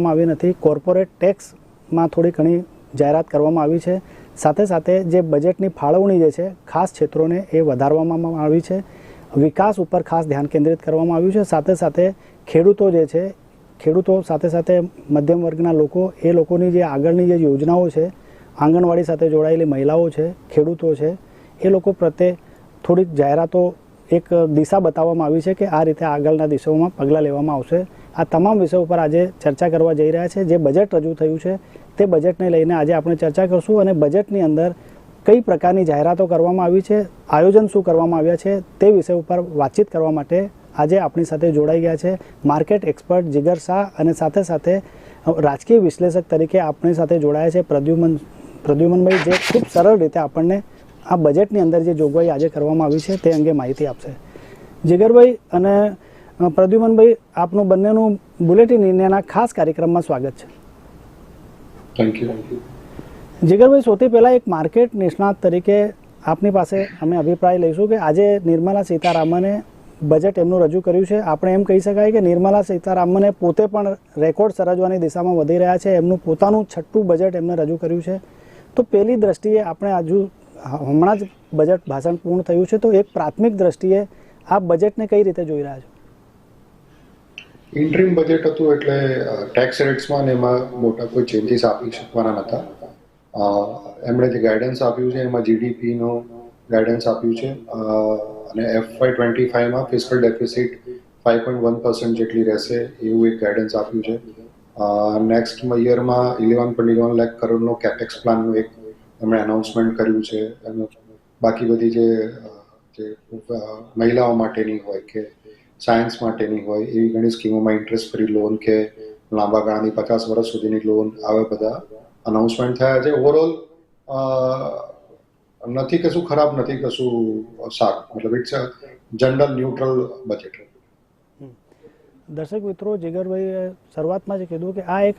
કરવામાં આવી નથી. કોર્પોરેટ ટેક્સમાં થોડી ઘણી જાહેરાત કરવામાં આવી છે. સાથે સાથે જે બજેટની ફાળવણી જે છે, ખાસ ક્ષેત્રોને એ વધારવામાં આવી છે. વિકાસ ઉપર ખાસ ધ્યાન કેન્દ્રિત કરવામાં આવ્યું છે. સાથે સાથે ખેડૂતો જે છે, ખેડૂતો સાથે સાથે મધ્યમ વર્ગના લોકો, એ લોકોની જે આગળની જે યોજનાઓ છે, આંગણવાડી સાથે જોડાયેલી મહિલાઓ છે, ખેડૂતો છે, એ લોકો પ્રત્યે થોડીક જાહેરાતો એક દિશા બતાવવામાં આવી છે કે આ રીતે આગળના દિવસોમાં પગલાં લેવામાં આવશે. આ તમામ વિષયો ઉપર આજે ચર્ચા કરવા જઈ રહ્યા છે. જે બજેટ રજૂ થયું છે તે બજેટને લઈને આજે આપણે ચર્ચા કરશું અને બજેટની અંદર કઈ પ્રકારની જાહેરાતો કરવામાં આવી છે, આયોજન શું કરવામાં આવ્યા છે તે વિષય ઉપર વાતચીત કરવા માટે આજે આપણી સાથે જોડાઈ ગયા છે માર્કેટ એક્સપર્ટ જીગર શાહ અને સાથે સાથે રાજકીય વિશ્લેષક તરીકે આપણી સાથે જોડાયા છે પ્રદ્યુમન, પ્રદ્યુમનભાઈ, જે ખૂબ સરળ રીતે આપણને આ બજેટની અંદર જે જોગવાઈ આજે કરવામાં આવી છે તે અંગે માહિતી આપશે. જીગરભાઈ અને પ્રદ્યુમનભાઈ આપનું બંનેનું બુલેટિન ઇન્ડિયાના ખાસ કાર્યક્રમમાં સ્વાગત છે. થેન્ક યુ જીગરભાઈ સૌથી પહેલાં એક માર્કેટ નિષ્ણાત તરીકે આપની પાસે અમે અભિપ્રાય લઈશું કે આજે નિર્મલા સીતારામને બજેટ એમનું રજૂ કર્યું છે. આપણે એમ કહી શકાય કે નિર્મલા સીતારામને પોતે પણ રેકોર્ડ સર્જવાની દિશામાં વધી રહ્યા છે. એમનું પોતાનું છઠ્ઠું બજેટ એમને રજૂ કર્યું છે. તો પેલી દ્રષ્ટિએ આપણે હજુ હમણાં જ બજેટ ભાષણ પૂર્ણ થયું છે. તો એક પ્રાથમિક દ્રષ્ટિએ આ બજેટને કઈ રીતે જોઈ રહ્યા છો? ઇન્ટ્રીમ બજેટ હતું એટલે ટેક્સ રેટ્સમાં ને એમાં મોટા કોઈ ચેન્જીસ આપી શકવાના નહોતા એમણે જે ગાઈડન્સ આપ્યું છે, એમાં જીડીપીનો ગાઈડન્સ આપ્યું છે. અને F Y twenty ફાઈવમાં fiscal deficit five point one percent જેટલી રહેશે એવું એક ગાઈડન્સ આપ્યું છે. નેક્સ્ટ યરમાં ઇલેવન પોઈન્ટ ઇલેવન લાખ કરોડનો કેપેક્સ પ્લાનનું એક એમણે એનાઉન્સમેન્ટ કર્યું છે. અને બાકી બધી જે મહિલાઓ માટેની હોય કે સાયન્સ માટેની હોય એવી ઘણી સ્કીમોમાં ઇન્ટરેસ્ટ ફ્રી લોન કે લાંબા ગાળાની પચાસ વર્ષ સુધીની લોન આવા બધા. અનાઉન્સમેન્ટ થયા છે. ઓવરઓલ નથી કશું ખરાબ, નથી કશું સારું. મતલબ ઇટ્સ જનરલ ન્યુટ્રલ બજેટ દર્શક મિત્રો જીગરભાઈ શરૂઆતમાં જ કીધું કે આ એક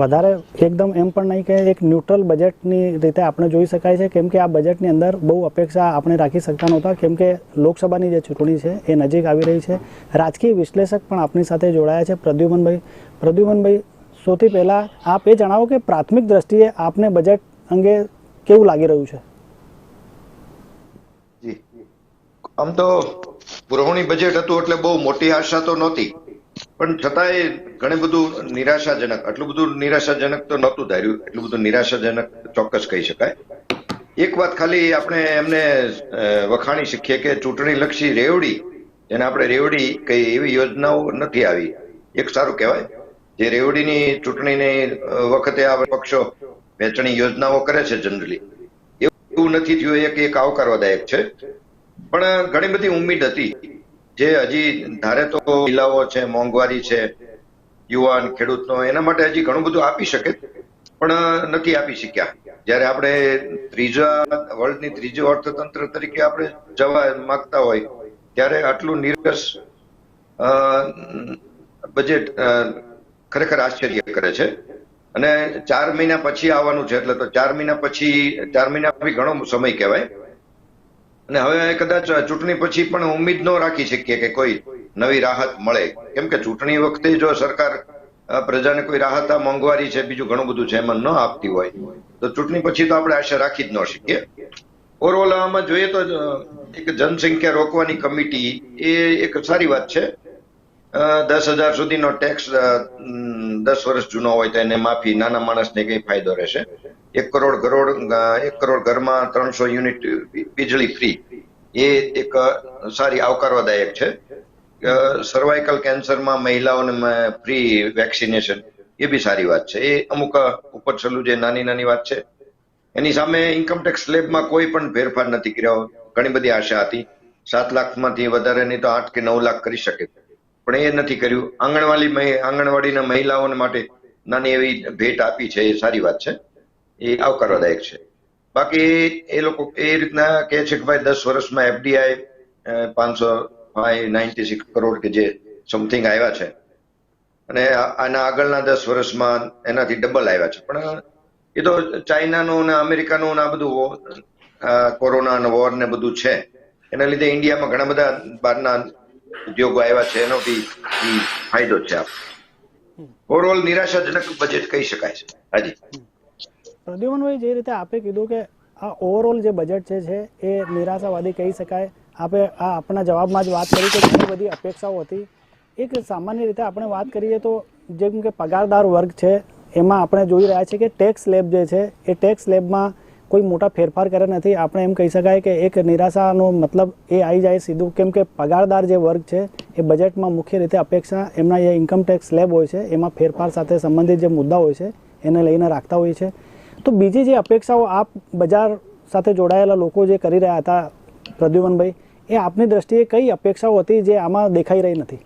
વધારે એકદમ એમ પણ નહીં કે એક ન્યુટ્રલ બજેટની રીતે આપણે જોઈ શકાય છે. કેમ કે આ બજેટની અંદર બહુ અપેક્ષા આપણે રાખી શકતા નહોતા. કેમ કે લોકસભાની જે ચૂંટણી છે એ નજીક આવી રહી છે. રાજકીય વિશ્લેષક પણ આપણી સાથે જોડાયા છે. પ્રદ્યુમનભાઈ પ્રદ્યુમનભાઈ, સૌથી પહેલાં આપ એ જણાવો કે પ્રાથમિક દ્રષ્ટિએ આપને બજેટ અંગે કેવું લાગી રહ્યું છે? આમ તો પુરવણી બજેટ હતું એટલે બહુ મોટી આશા તો નહોતી. પણ છતાંય ઘણું બધું નિરાશાજનક, આટલું બધું નિરાશાજનક તો નહોતું ધાર્યું. એટલું બધું નિરાશાજનક ચોક્કસ કહી શકાય. એક વાત ખાલી આપણે એમને વખાણી શકીએ કે ચૂંટણી લક્ષી રેવડી, જેને આપણે રેવડી કઈ એવી યોજનાઓ નથી આવી. એક સારું કહેવાય, જે રેવડીની ચૂંટણીની વખતે આ પક્ષો વેચણી યોજનાઓ કરે છે જનરલી. એવું નથી થયું, એક એક આવકારવાદાયક છે. પણ ઘણી બધી ઉમ્મીદ હતી. જે હજી ધારે તો જિલ્લાઓ છે, મોંઘવારી છે, યુવાન, ખેડૂતનો, એના માટે હજી ઘણું બધું આપી શકે પણ નથી આપી શક્યા. જ્યારે આપણે ત્રીજા વર્લ્ડની ત્રીજું અર્થતંત્ર તરીકે આપણે જવા માંગતા હોય, ત્યારે આટલું નિરસ બજેટ ખરેખર આશ્ચર્ય કરે છે. અને ચાર મહિના પછી આવવાનું છે, એટલે તો ચાર મહિના પછી, ચાર મહિના બી ઘણો સમય કહેવાય. અને હવે કદાચ ચૂંટણી પછી પણ ઉમ્મીદ ન રાખી શકીએ કે કોઈ નવી રાહત મળે. કેમ કે ચૂંટણી વખતે જો સરકાર પ્રજાને કોઈ રાહત મોંઘવારી છે, બીજું ઘણું બધું છે, એમાં ન આપતી હોય, તો ચૂંટણી પછી તો આપણે આશા રાખી જ ન શકીએ. ઓવરઓલ આમાં જોઈએ તો એક જનસંખ્યા રોકવાની કમિટી, એ એક સારી વાત છે. દસ હજાર સુધીનો ટેક્સ દસ વર્ષ જૂનો હોય તો એને માફી, નાના માણસને કઈ ફાયદો રહેશે. એક કરોડ કરોડ એક કરોડ ઘરમાં ત્રણસો યુનિટ વીજળી ફ્રી. એ એક સારી આવકારવાદાયક છે. સર્વાઇકલ કેન્સરમાં મહિલાઓને ફ્રી વેક્સિનેશન એ બી સારી વાત છે. એ અમુક ઉપર છેલ્લું જે નાની નાની વાત છે. એની સામે ઇન્કમટેક્સ સ્લેબમાં કોઈ પણ ફેરફાર નથી કર્યો. ઘણી બધી આશા હતી. સાત લાખમાંથી વધારે નહીં તો આઠ કે નવ લાખ કરી શકે. પણ એ નથી કર્યું. આંગણવાડી આંગણવાડીના મહિલાઓને માટે નાની એવી ભેટ આપી છે. એ સારી વાત છે. એ આવકારવાદાયક છે. બાકી એ લોકો એ રીતના કહે છે કે ભાઈ દસ વર્ષમાં એફડીઆઈ પાંચસો નાઇન્ટી સિક્સ કરોડ કે જે સમથિંગ આવ્યા છે. અને આના આગળના દસ વર્ષમાં એનાથી ડબલ આવ્યા છે. પણ એ તો ચાઇનાનું ને અમેરિકાનું ને આ બધું કોરોના ને વોર ને બધું છે. એના લીધે ઇન્ડિયામાં ઘણા બધા બહારના ઉદ્યોગો આવ્યા છે. એનો બી ફાયદો છે ઓવરઓલ નિરાશાજનક બજેટ કહી શકાય છે. હાજી. પ્રદ્યુમનભાઈ જે રીતે આપે કીધું કે આ ઓવરઓલ જે બજેટ છે છે, એ નિરાશાવાદી કહી શકાય. આપે આ આપણા જવાબમાં જ વાત કરી કે ઘણી બધી અપેક્ષાઓ હતી. એક સામાન્ય રીતે આપણે વાત કરીએ તો જેમ કે પગારદાર વર્ગ છે, એમાં આપણે જોઈ રહ્યા છીએ કે ટેક્સ લેબ જે છે, એ ટેક્સ લેબમાં કોઈ મોટા ફેરફાર કરે નથી. આપણે એમ કહી શકાય કે એક નિરાશાનો મતલબ એ આવી જાય સીધું. કેમ કે પગારદાર જે વર્ગ છે, એ બજેટમાં મુખ્ય રીતે અપેક્ષા એમના જે ઇન્કમ ટેક્સ સ્લેબ હોય છે. એમાં ફેરફાર સાથે સંબંધિત જે મુદ્દા હોય છે, એને લઈને રાખતા હોય છે. તો બીજી જે અપેક્ષાઓ આપ બજાર સાથે જોડાયેલા લોકો જે કરી રહ્યા હતા, પ્રદ્યુમનભાઈ, એ આપની દ્રષ્ટિએ કઈ અપેક્ષાઓ હતી જે આમાં દેખાઈ રહી નથી?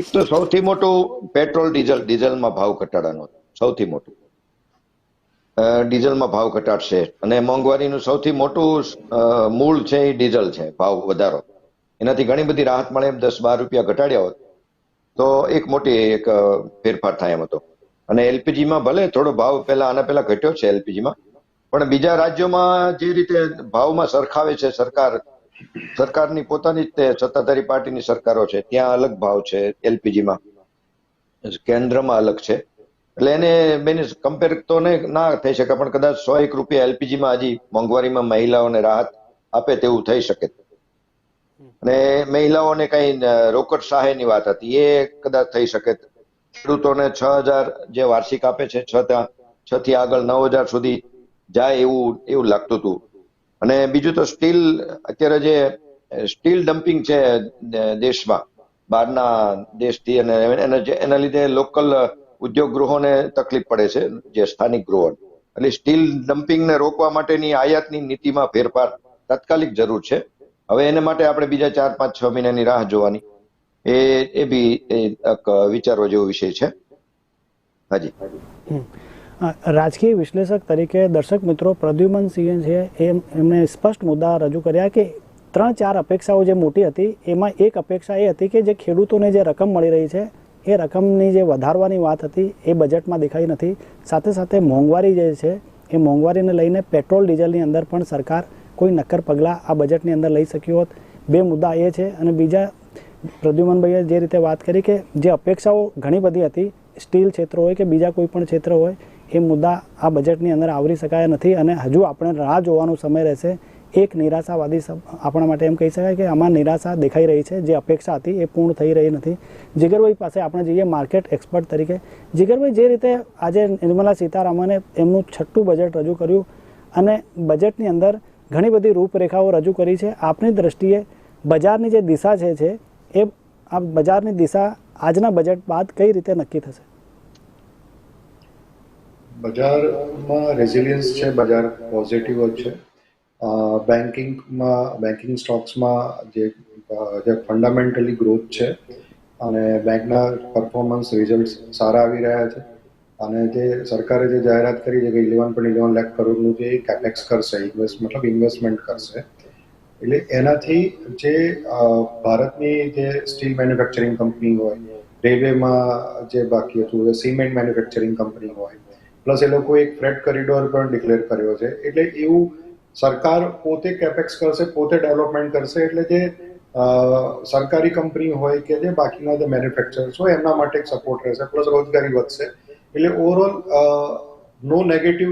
એક તો સૌથી મોટું પેટ્રોલ, ડીઝલ, ડીઝલમાં ભાવ ઘટાડાનો સૌથી મોટું. ડીઝલમાં ભાવ ઘટાડશે અને મોંઘવારીનું સૌથી મોટું મૂળ છે એ ડીઝલ છે, ભાવ વધારો. એનાથી ઘણી બધી રાહત મળે એમ દસ બાર રૂપિયા ઘટાડ્યા હોત, તો એક મોટી એક ફેરફાર થાય એમ હતો. અને એલપીજીમાં ભલે થોડો ભાવ પહેલા આના પહેલા ઘટ્યો છે એલપીજીમાં પણ બીજા રાજ્યોમાં જે રીતે ભાવમાં સરખાવે છે સરકાર સરકારની પોતાની જ તે સત્તાધારી પાર્ટીની સરકારો છે ત્યાં અલગ ભાવ છે એલપીજીમાં. કેન્દ્રમાં અલગ છે. એટલે એને બેને કમ્પેર તો ને ના થઈ શકે પણ કદાચ સો એક રૂપિયા એલપીજીમાં હજી મોંઘવારીમાં મહિલાઓને રાહત આપે તેવું થઈ શકે. અને મહિલાઓને કઈ રોકડ સહાયની વાત હતી એ કદાચ થઈ શકે. ખેડૂતોને છ હજાર જે વાર્ષિક આપે છે, છ છ થી આગળ નવ હજાર સુધી જાય એવું એવું લાગતું હતું. અને બીજું તો સ્ટીલ, અત્યારે જે સ્ટીલ ડમ્પિંગ છે દેશમાં, બહારના દેશથી અને એના લીધે લોકલ ઉદ્યોગ ગૃહોને તકલીફ પડે છે, જે સ્થાનિક ગૃહો. એટલે સ્ટીલ ડમ્પિંગને રોકવા માટેની આયાતની નીતિમાં ફેરફાર તાત્કાલિક જરૂર છે. હવે એને માટે આપણે બીજા ચાર, પાંચ, છ મહિનાની રાહ જોવાની. એ એ બી એક વિચારવા જેવો વિષય છે. હાજી. રાજકીય વિશ્લેષક તરીકે દર્શક મિત્રો પ્રદ્યુમન સિંહ છે એમ, એમણે સ્પષ્ટ મુદ્દા રજૂ કર્યા કે ત્રણ ચાર અપેક્ષાઓ જે મોટી હતી, એમાં એક અપેક્ષા એ હતી કે જે ખેડૂતોને જે રકમ મળી રહી છે, એ રકમની જે વધારવાની વાત હતી, એ બજેટમાં દેખાઈ નથી. સાથે સાથે મોંઘવારી જે છે, એ મોંઘવારીને લઈને પેટ્રોલ, ડીઝલની અંદર પણ સરકાર કોઈ નક્કર પગલાં આ બજેટની અંદર લઈ શક્યું હોત. બે મુદ્દા એ છે અને બીજા પ્રદ્યુમનભાઈએ જે રીતે વાત કરી કે જે અપેક્ષાઓ ઘણી બધી હતી, સ્ટીલ ક્ષેત્ર હોય કે બીજા કોઈ પણ ક્ષેત્ર હોય, એ મુદ્દા આ બજેટની અંદર આવરી શકાયા નથી અને હજુ આપણે રાહ જોવાનો સમય રહેશે. એક નિરાશાવાદી આપણા માટે એમ કહી શકાય કે આમાં નિરાશા દેખાઈ રહી છે, જે અપેક્ષા હતી એ પૂર્ણ થઈ રહી નથી. જીગરભાઈ પાસે આપણે જઈએ માર્કેટ એક્સપર્ટ તરીકે. જીગરભાઈ જે રીતે આજે નિર્મલા સીતારામને એમનું છઠ્ઠું બજેટ રજૂ કર્યું અને બજેટની અંદર ઘણી બધી રૂપરેખાઓ રજૂ કરી છે, આપની દ્રષ્ટિએ બજારની જે દિશા છે એ આ બજારની દિશા આજના બજેટ બાદ કઈ રીતે નક્કી થશે? બજારમાં રેઝિલિયન્સ છે, બજાર પોઝિટિવ જ છે. બેન્કિંગમાં બેન્કિંગ સ્ટોક્સમાં જે જે ફંડામેન્ટલી ગ્રોથ છે અને બેંકના પરફોર્મન્સ રિઝલ્ટ સારા આવી રહ્યા છે. અને જે સરકારે જે જાહેરાત કરી છે કે ઇલેવન પોઈન્ટ ઇલેવન લાખ કરોડનું જે કેપેક્સ કરશે ઇન્વેસ્ટ મતલબ ઇન્વેસ્ટમેન્ટ કરશે એટલે એનાથી જે ભારતની જે સ્ટીલ મેન્યુફેક્ચરિંગ કંપની હોય, રેલવેમાં જે બાકી હતું સિમેન્ટ મેન્યુફેક્ચરિંગ કંપની હોય, પ્લસ એ લોકો એક ફ્રેટ કોરિડોર પણ ડિક્લેર કર્યો છે. એટલે એવું સરકાર પોતે કેપેક્સ કરશે, પોતે ડેવલપમેન્ટ કરશે, એટલે જે સરકારી કંપની હોય કે જે બાકીના જે મેન્યુફેક્ચરર્સ હોય, એમના માટે એક સપોર્ટ રહેશે, પ્લસ રોજગારી વધશે. એટલે ઓવરઓલ નો નેગેટિવ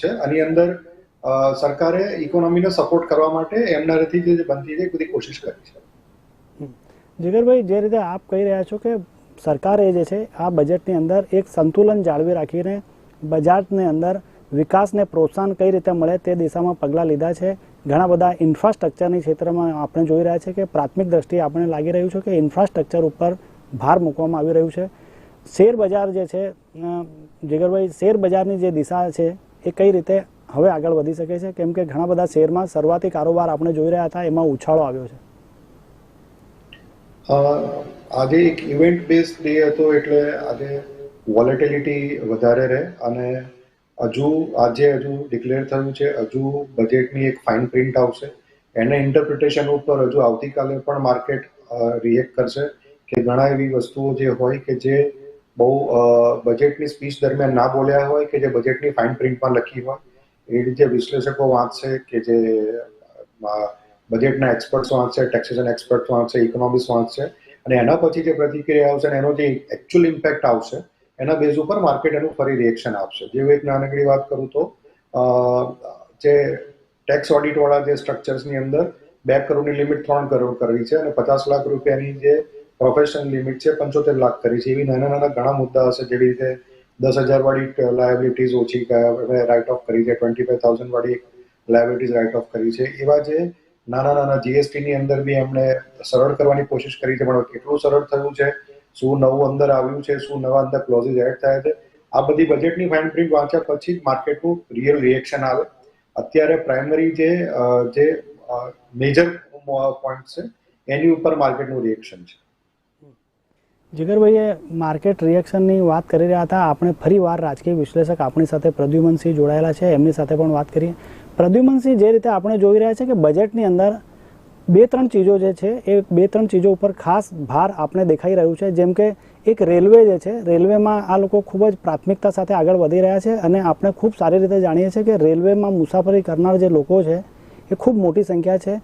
છે. આની અંદર સરકારે ઇકોનોમીને સપોર્ટ કરવા માટે એમનાથી જે બનતી છે બધી કોશિશ કરી છે. જીગરભાઈ, જે રીતે આપ કહી રહ્યા છો કે સરકારે જે છે, આ બજેટની અંદર એક સંતુલન જાળવી રાખીને બજારની અંદર વિકાસને પ્રોત્સાહન કઈ રીતે મળે તે દિશામાં પગલાં લીધા છે. ઘણા બધા ઇન્ફ્રાસ્ટ્રક્ચરની ક્ષેત્રમાં આપણે જોઈ રહ્યા છે કે પ્રાથમિક દ્રષ્ટિએ આપણે લાગી રહ્યું છે કે ઇન્ફ્રાસ્ટ્રક્ચર ઉપર ભાર મૂકવામાં આવી રહ્યું છે. શેર બજાર જે છે જીગરભાઈ, શેર બજારની જે દિશા છે, એ કઈ રીતે હવે આગળ વધી શકે છે, કેમ કે ઘણા બધા શેરમાં શરૂઆતી કારોબાર આપણે જોઈ રહ્યા હતા, એમાં ઉછાળો આવ્યો છે. આજે એક ઇવેન્ટ બેઝ ડે હતો એટલે આજે વોલેટિલિટી વધારે રહે અને હજુ, આજે હજુ ડિક્લેર થયું છે, હજુ બજેટની એક ફાઇન પ્રિન્ટ આવશે. એને ઇન્ટરપ્રિટેશન ઉપર હજુ આવતીકાલે પણ માર્કેટ રિએક્ટ કરશે કે ઘણા એવી વસ્તુઓ જે હોય કે જે બહુ બજેટની સ્પીચ દરમિયાન ના બોલ્યા હોય કે જે બજેટની ફાઇન પ્રિન્ટમાં લખી હોય એ રીતે વિશ્લેષકો વાંચશે કે જે બજેટના એક્સપર્ટ્સ વાંચશે ટેક્સેશન એક્સપર્ટ્સ વાંચશે ઇકોનોમિક્સ વાંચશે અને એના પછી જે પ્રતિક્રિયા આવશે અને એનો જે એકચ્યુઅલ ઇમ્પેક્ટ આવશે, એના બેઝ ઉપર માર્કેટ એનું ફરી રિએક્શન આપશે. જેવી એક નાનકડી વાત કરું તો જે ટેક્સ ઓડિટવાળા જે સ્ટ્રક્ચર્સની અંદર બે કરોડની લિમિટ ત્રણ કરોડ કરવી છે અને પચાસ લાખ રૂપિયાની જે પ્રોફેશનલ લિમિટ છે, પંચોતેર લાખ કરી છે. એવી નાના નાના ઘણા મુદ્દા હશે જેવી રીતે દસ હજાર વાળી લાયબિલિટીઝ ઓછી રાઇટ ઓફ કરી છે. ટ્વેન્ટી ફાઈવ થાઉઝન્ડ વાળી લાયબિલિટીઝ રાઇટ ઓફ કરી છે. એવા જે નાના નાના જીએસટી ની અંદર બી એમણે સરળ કરવાની કોશિશ કરી છે, પણ કેટલું સરળ થયું છે? શું નવું અંદર આવ્યું છે? શું નવા અંદર ક્લોઝિસ એડ થયા છે? આ બધી બજેટની ફાઇન પ્રિન્ટ વાંચ્યા પછી જ માર્કેટનું રિયલ રિએક્શન આવે. અત્યારે પ્રાઇમરી જે જે મેજર પોઈન્ટ છે, એની ઉપર માર્કેટનું રિએક્શન છે. જીગરભાઈએ માર્કેટ રિએક્શનની વાત કરી રહ્યા હતા. આપણે ફરી વાર રાજકીય વિશ્લેષક આપણી સાથે પ્રદ્યુમનસિંહ જોડાયેલા છે. એમની સાથે પણ વાત કરીએ. પ્રદ્યુમનસિંહ જે રીતે આપણે જોઈ રહ્યા છે કે બજેટની અંદર બે ત્રણ ચીજો જે છે, એ બે ત્રણ ચીજો ઉપર ખાસ ભાર આપણે દેખાઈ રહ્યું છે. જેમ કે એક રેલવે જે છે, રેલવેમાં આ લોકો ખૂબ જ પ્રાથમિકતા સાથે આગળ વધી રહ્યા છે અને આપણે ખૂબ સારી રીતે જાણીએ છીએ કે રેલવેમાં મુસાફરી કરનાર જે લોકો છે, એ ખૂબ મોટી સંખ્યા છે.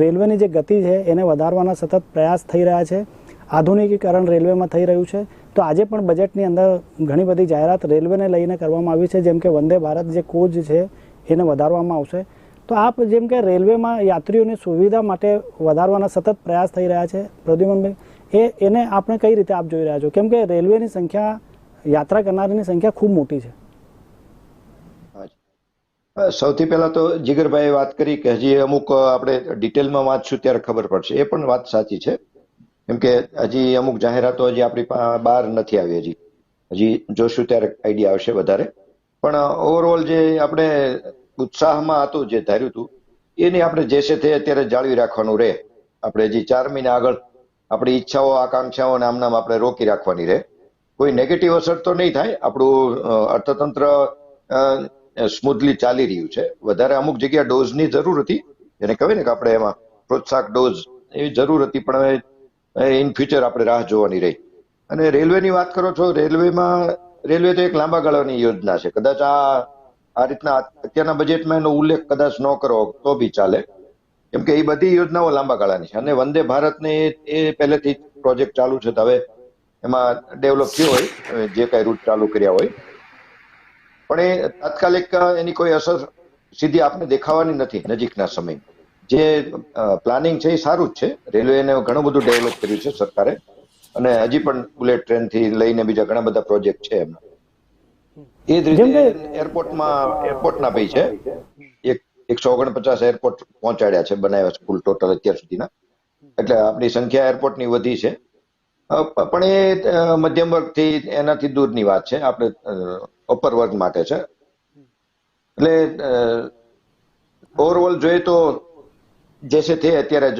રેલવેની જે ગતિ છે, એને વધારવાના સતત પ્રયાસ થઈ રહ્યા છે. આધુનિકીકરણ રેલવેમાં થઈ રહ્યું છે. તો આજે પણ બજેટની અંદર ઘણી બધી જાહેરાત રેલવેને લઈને કરવામાં આવી છે, જેમ કે વંદે ભારત જે કોચ છે, એને વધારવામાં આવશે. તો આપ જેમ કે રેલવેમાં યાત્રીઓની સુવિધા માટે વધારવાના સતત પ્રયાસ થઈ રહ્યા છે પ્રદ્યુમનભાઈ એ, એને આપણે કઈ રીતે આપ જોઈ રહ્યા છો? કેમ કે રેલવેની સંખ્યા, યાત્રા કરનારની સંખ્યા ખૂબ મોટી છે. સૌથી પહેલા તો જીગરભાઈએ વાત કરી કે હજી અમુક આપણે ડિટેલમાં વાંચશું ત્યારે ખબર પડશે. એ પણ વાત સાચી છે. કેમ કે હજી અમુક જાહેરાતો હજી આપણી બહાર નથી આવી હજી. હજી જોશું ત્યારે આઈડિયા આવશે વધારે. પણ ઓવરઓલ જે આપણે ઉત્સાહમાં હતું, જે ધાર્યું હતું, એની આપણે જે છે તે અત્યારે જાળવી રાખવાનું રહે. આપણે હજી ચાર મહિના આગળ આપણી ઈચ્છાઓ, આકાંક્ષાઓ નામ નામ આપણે રોકી રાખવાની રહે. કોઈ નેગેટિવ અસર તો નહીં થાય. આપણું અર્થતંત્ર સ્મૂથલી ચાલી રહ્યું છે. વધારે અમુક જગ્યા ડોઝની જરૂર હતી. જેને કહે ને કે આપણે એમાં પ્રોત્સાહક ડોઝ એવી જરૂર હતી, પણ હવે ઇન ફ્યુચર આપણે રાહ જોવાની રહી. અને રેલવેની વાત કરો છો, રેલવેમાં, રેલવે તો એક લાંબા ગાળાની યોજના છે. કદાચ આ આ રીતના અત્યારના બજેટમાં એનો ઉલ્લેખ કદાચ ન કરો તો બી ચાલે. કેમ કે એ બધી યોજનાઓ લાંબા ગાળાની છે. અને વંદે ભારતને એ- પહેલેથી પ્રોજેક્ટ ચાલુ છે. તો હવે એમાં ડેવલપ થયો હોય જે કાંઈ રૂટ ચાલુ કર્યા હોય. પણ એ તાત્કાલિક એની કોઈ અસર સીધી આપને દેખાવાની નથી નજીકના સમય જે પ્લાનિંગ છે એ સારું જ છે. રેલવેને ઘણું બધું ડેવલપ કર્યું છે સરકારે. અને હજી પણ બુલેટ ટ્રેનથી લઈને બીજા ઘણા બધા પ્રોજેક્ટ છે એમના. એ જ રીતે એરપોર્ટમાં એરપોર્ટના ભાઈ છે. એક એકસો ઓગણપચાસ એરપોર્ટ પહોંચાડ્યા છે બનાવ્યા છે કુલ ટોટલ અત્યાર સુધીના. એટલે આપણી સંખ્યા એરપોર્ટની વધી છે. પણ એ મધ્યમ વર્ગથી એનાથી દૂરની વાત છે. આપણે અપર વર્ગ માટે છે. એટલે ઓવરઓલ જોઈએ તો જે છે તે અત્યારે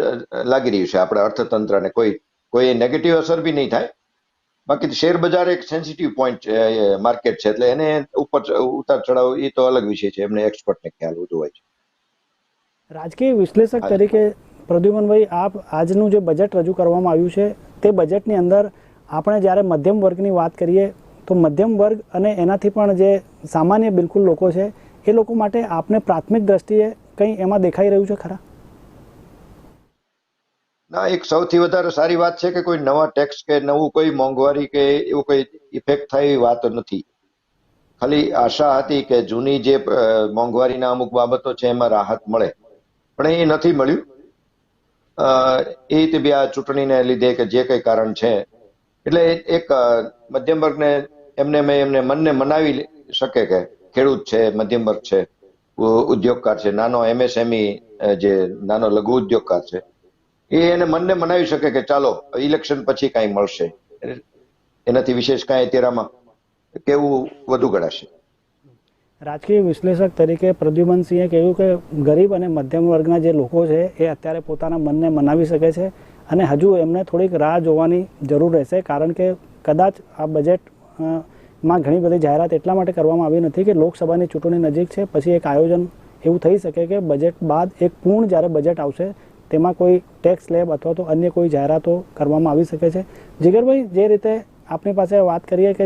લાગી રહ્યું છે. આપણા અર્થતંત્રને કોઈ કોઈ નેગેટિવ અસર બી નહીં થાય. બાકી શેર બજાર એક સેન્સિટિવ પોઈન્ટ માર્કેટ છે. એટલે એને ઉપર ઉતાર ચડાવ એ તો અલગ વિષય છે. એમને એક્સપર્ટને ખ્યાલ વધુ હોય છે. રાજકીય વિશ્લેષક તરીકે પ્રદ્યુમનભાઈ આપ આજનું જે બજેટ રજૂ કરવામાં આવ્યું છે તે બજેટની અંદર આપણે જ્યારે મધ્યમ વર્ગની વાત કરીએ તો મધ્યમ વર્ગ અને એનાથી પણ જે સામાન્ય બિલકુલ લોકો છે એ લોકો માટે આપને પ્રાથમિક દ્રષ્ટિએ કંઈ એમાં દેખાઈ રહ્યું છે ખરા? ના, એક સૌથી વધારે સારી વાત છે કે કોઈ નવા ટેક્સ કે નવું કોઈ મોંઘવારી કે એવું કોઈ ઇફેક્ટ થાય એવી વાત નથી. ખાલી આશા હતી કે જૂની જે મોંઘવારીના અમુક બાબતો છે એમાં રાહત મળે. પણ એ નથી મળ્યું. એ રીતે બી આ ચૂંટણીને લીધે કે જે કઈ કારણ છે. એટલે એક મધ્યમ વર્ગને એમને મેં એમને મનને મનાવી શકે કે ખેડૂત છે, મધ્યમ વર્ગ છે ઉદ્યોગકાર છે, નાનો એમએસએમઈ જે નાનો લઘુ ઉદ્યોગકાર છે. એ એને મનને મનાવી શકે કે ચાલો ઇલેક્શન પછી કાંઈ મળશે. એનાથી વિશેષ કાંઈ અત્યારમાં કેવું વધુ ગણાશે? રાજકીય વિશ્લેષક તરીકે પ્રદ્યુમનસિંહે કહ્યું કે ગરીબ અને મધ્યમ વર્ગના જે લોકો છે, એ અત્યારે પોતાના મનને મનાવી શકે છે અને હજુ એમને થોડીક રાહ જોવાની જરૂર રહેશે કારણ કે કદાચ આ બજેટમાં ઘણી બધી જાહેરાત એટલા માટે કરવામાં આવી નથી કે લોકસભાની ચૂંટણી નજીક છે, પછી એક આયોજન એવું થઈ શકે કે બજેટ બાદ એક પૂર્ણ જ્યારે બજેટ આવશે તેમાં કોઈ ટેક્સ લેબ અથવા તો અન્ય કોઈ જાહેરાતો કરવામાં આવી શકે છે. જીગરભાઈ, જે રીતે આપણી પાસે વાત કરીએ કે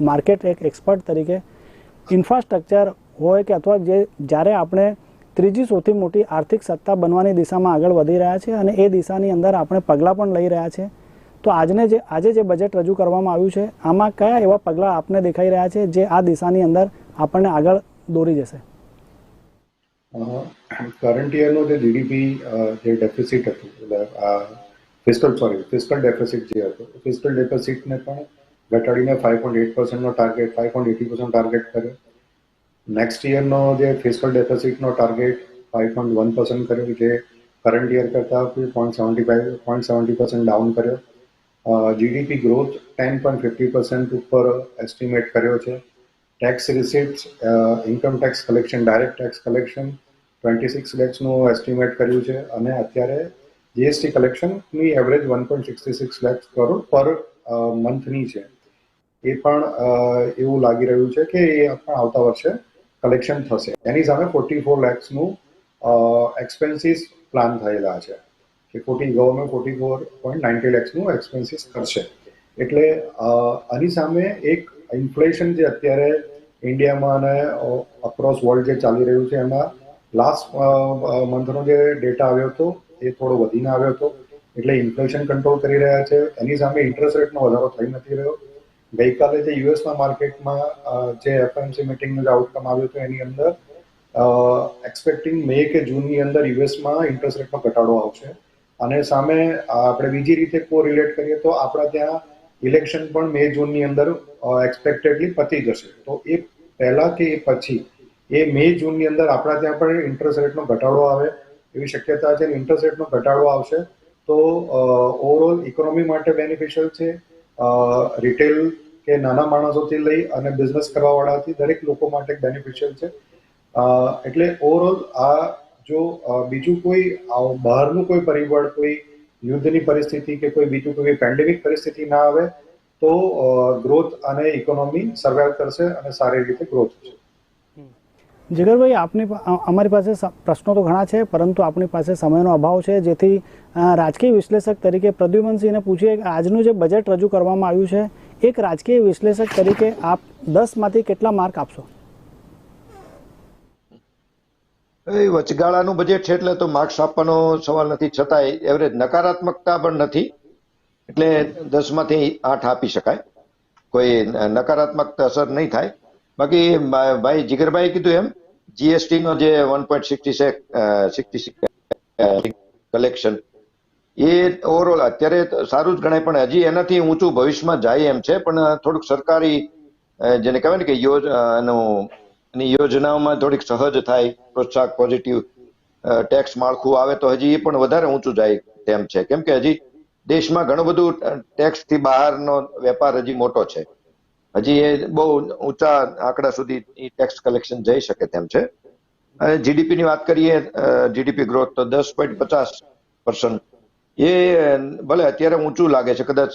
માર્કેટ એક એક્સપર્ટ તરીકે ઇન્ફ્રાસ્ટ્રક્ચર હોય કે અથવા જે જ્યારે આપણે ત્રીજી સૌથી મોટી આર્થિક સત્તા બનવાની દિશામાં આગળ વધી રહ્યા છે અને એ દિશાની અંદર આપણે પગલાં પણ લઈ રહ્યા છે, તો આજને જે, આજે જે બજેટ રજૂ કરવામાં આવ્યું છે, આમાં કયા એવા પગલાં આપને દેખાઈ રહ્યા છે જે આ દિશાની અંદર આપણને આગળ દોરી જશે? કરંટ યરનો જે જીડીપી જે ડેફિસિટ હતું, એટલે ફિસ્કલ સોરી ફિસ્કલ ડેફિસિટ જે હતું ફિસ્કલ ડેફિસિટને પણ ઘટાડીને five point eight પર્સન્ટનો target five point eighty percent target કર્યો. નેક્સ્ટ યરનો જે fiscal ડેફિસિટનો target five point one percent કર્યો, જે કરંટ યર કરતાં point seventy five point seventy percent down કર્યો. GDP growth ten point fifty percent ઉપર estimate કર્યો છે. Tax receipt income tax collection direct tax collection twenty six લેક્સનું estimate કર્યું છે. અને અત્યારે GST કલેક્શનની average one point sixty six lakhs crore પર મંથની છે. એ પણ અ, એવું લાગી રહ્યું છે કે એ પણ આવતા વર્ષે કલેક્શન થશે. એની સામે ફોર્ટી ફોર લેક્સનું એક્સપેન્સીસ પ્લાન થયેલા છે કે forty government forty four point ninety લેક્સનું expenses કરશે એટલે અ, આની સામે એક ઇન્ફ્લેશન જે અત્યારે ઇન્ડિયામાં અને અક્રોસ વર્લ્ડ જે ચાલી રહ્યું છે, એમાં લાસ્ટ મંથનો જે ડેટા આવ્યો હતો, એ થોડો વધીને આવ્યો હતો. એટલે ઇન્ફ્લેશન કંટ્રોલ કરી રહ્યા છે. એની સામે ઇન્ટરેસ્ટ રેટનો વધારો થઈ નથી રહ્યો. ગઈકાલે જે યુએસના માર્કેટમાં જે એફએમસી મિટિંગનો જે આઉટકમ આવ્યો હતો, એની અંદર એક્સપેક્ટિંગ મે કે જૂનની અંદર યુએસમાં ઇન્ટરેસ્ટ રેટમાં ઘટાડો આવશે. અને સામે, આપણે બીજી રીતે કો રિલેટ કરીએ તો આપણા ત્યાં ઇલેક્શન પણ મે જૂનની અંદર એક્સપેક્ટેડલી પતી જશે. તો એ પહેલા કે એ પછી, એ મે જૂનની અંદર આપણા ત્યાં પણ ઇન્ટરેસ્ટ રેટનો ઘટાડો આવે, એવી શક્યતા છે ઇન્ટરેસ્ટ રેટનો ઘટાડો આવશે. તો ઓવરઓલ ઇકોનોમી માટે બેનિફિશિયલ છે રિટેલ કે નાના માણસોથી લઈ અને બિઝનેસ કરવાવાળાથી દરેક લોકો માટે બેનિફિશિયલ છે. એટલે ઓવરઓલ આ જો બીજું કોઈ બહારનું કોઈ પરિબળ, કોઈ યુદ્ધની પરિસ્થિતિ કે કોઈ બીજું કોઈ પેન્ડેમિક પરિસ્થિતિ ના આવે, તો ગ્રોથ અને ઇકોનોમી સર્વાઈવ કરશે અને સારી રીતે ગ્રોથ થશે. જગરભાઈ, આપની અમારી પાસે પ્રશ્નો તો ઘણા છે, પરંતુ આપણી પાસે સમયનો અભાવ છે, જેથી રાજકીય વિશ્લેષક તરીકે પ્રદ્યુમનસિંહને પૂછીએ કે આજનું જે બજેટ રજૂ કરવામાં આવ્યું છે, એક રાજકીય વિશ્લેષક તરીકે આપ દસમાંથી કેટલા માર્ક આપશો? વચગાળાનું બજેટ છે એટલે તો માર્ક્સ આપવાનો સવાલ નથી, છતાંય એવરેજ નકારાત્મકતા પણ નથી. એટલે દસમાંથી આઠ આપી શકાય. કોઈ નકારાત્મક અસર નહીં થાય. બાકી ભાઈ જીગરભાઈ કીધું એમ જીએસટી નો જે one point sixty sixty collection એ ઓવરઓલ અત્યારે સારું જ ગણાય, પણ હજી એનાથી ઊંચું ભવિષ્યમાં જાય એમ છે. પણ થોડુંક સરકારી જેને કહેવાય ને કે યોજ એનું એની યોજનાઓમાં થોડીક સહજ થાય, પ્રોત્સાહક પોઝિટિવ ટેક્સ માળખું આવે તો હજી એ પણ વધારે ઊંચું જાય તેમ છે. કેમ કે હજી દેશમાં ઘણું બધું ટેક્સથી બહારનો વેપાર હજી મોટો છે. હજી એ બહુ ઊંચા આંકડા સુધી ટેક્સ કલેક્શન જઈ શકે તેમ છે. અને જીડીપી ની વાત કરીએ જીડીપી ગ્રોથ તો દસ પોઈન્ટ પચાસ પર્સન્ટ એ, ભલે અત્યારે ઊંચું લાગે છે, કદાચ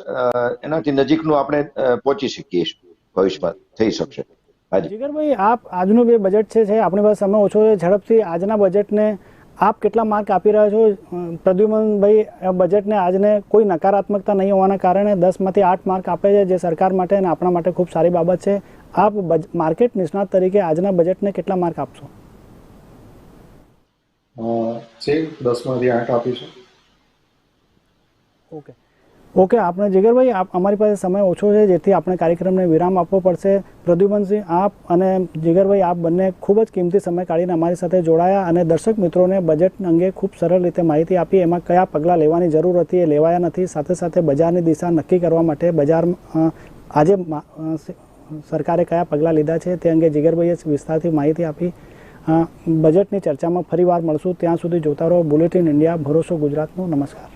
એનાથી નજીકનું આપણે પહોંચી શકીએ ભવિષ્યમાં થઈ શકશે. જીગરભાઈ આપ આજનું જે બજેટ છે છે આપણી પાસે સમય ઓછો છે. ઝડપથી આજના બજેટને આપ કેટલા માર્ક આપી રહ્યા છો? પ્રદ્યુમનભાઈ બજેટને આજને કોઈ નકારાત્મકતા નહીં હોવાના કારણે દસમાંથી આઠ માર્ક આપે છે જે સરકાર માટે અને આપણા માટે ખૂબ સારી બાબત છે. આપ માર્કેટ નિષ્ણાત તરીકે આજના બજેટને કેટલા માર્ક આપશો? છે દસમાંથી આઠ આપીશું. ઓકે. ઓકે આપણે જીગરભાઈ, આપ અમારી પાસે સમય ઓછો છે, જેથી આપણે કાર્યક્રમને વિરામ આપવો પડશે. પ્રદ્યુમનસિંહ, આપ અને જીગરભાઈ, આપ બંને ખૂબ જ કિંમતી સમય કાઢીને અમારી સાથે જોડાયા અને દર્શક મિત્રોને બજેટ અંગે ખૂબ સરળ રીતે માહિતી આપી. એમાં કયા પગલાં લેવાની જરૂર હતી એ લેવાયા નથી. સાથે સાથે બજારની દિશા નક્કી કરવા માટે બજાર આજે સરકારે કયા પગલાં લીધા છે તે અંગે જીગરભાઈએ વિસ્તારથી માહિતી આપી. બજેટની ચર્ચામાં ફરીવાર મળશું. ત્યાં સુધી જોતા રહો. બુલેટિન ઇન્ડિયા ભરોસો ગુજરાતનો. નમસ્કાર.